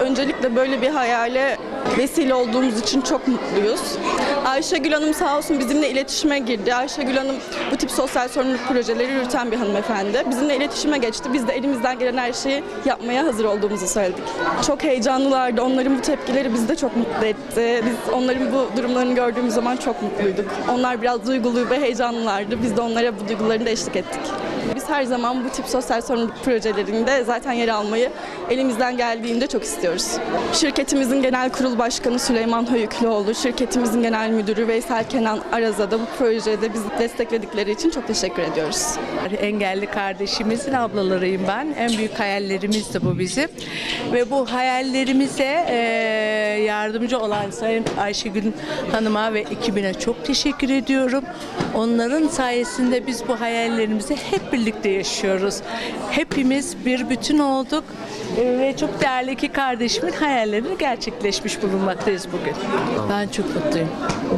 Öncelikle böyle bir hayale vesile olduğumuz için çok mutluyuz. Ayşegül Hanım sağ olsun bizimle iletişime girdi. Ayşegül Hanım bu tip sosyal sorumluluk projeleri yürüten bir hanımefendi. Bizimle iletişime geçti. Biz de elimizden gelen her şeyi yapmaya hazır olduğumuzu söyledik. Çok heyecanlılardı. Onların bu tepkileri bizi de çok mutlu etti. Biz onların bu durumlarını gördüğümüz zaman çok mutluyduk. Onlar biraz duygulu ve heyecanlılardı. Biz de onlara bu duygularını da eşlik ettik. Biz her zaman bu tip sosyal sorumluluk projelerinde zaten yer almayı elimizden geldiğinde çok istiyoruz. Şirketimizin genel kurul başkanı Süleyman Höyüklüoğlu, şirketimizin genel müdürü Veysel Kenan Araz'a da bu projede bizi destekledikleri için çok teşekkür ediyoruz. Engelli kardeşimizin ablalarıyım ben. En büyük hayallerimiz de bu bizim. Ve bu hayallerimize eee, yardımcı olan Sayın Ayşegül Hanım'a ve ekibine çok teşekkür ediyorum. Onların sayesinde biz bu hayallerimizi hep birlikte yaşıyoruz. Hepimiz bir bütün olduk ve çok değerli iki kardeşimin hayallerini gerçekleşmiş bulunmaktayız bugün. Ben çok mutluyum.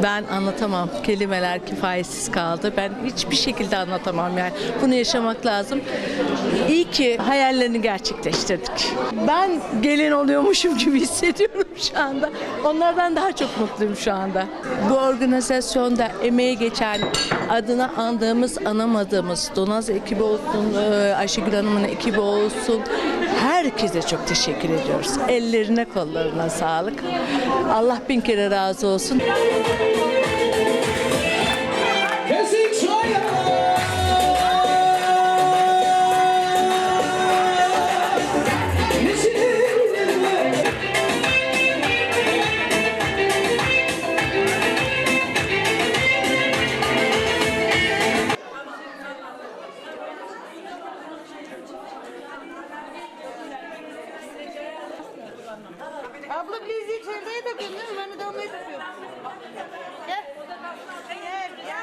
Ben anlatamam. Kelimeler kifayetsiz kaldı. Ben hiçbir şekilde anlatamam yani. Bunu yaşamak lazım. İyi ki hayallerini gerçekleştirdik. Ben gelin oluyormuşum gibi hissediyorum şu anda. Onlardan daha çok mutluyum şu anda. Bu organizasyonda emeği geçen, adına andığımız, anamadığımız Donaz ekibi olsun, e, Ayşegül Hanım'ın ekibi olsun. Herkese çok teşekkür ediyoruz. Ellerine kollarına sağlık. Allah bin kere razı olsun. Abla bileziği çevreye takıyorum değil mi? Ben de dövme takıyorum. Gel.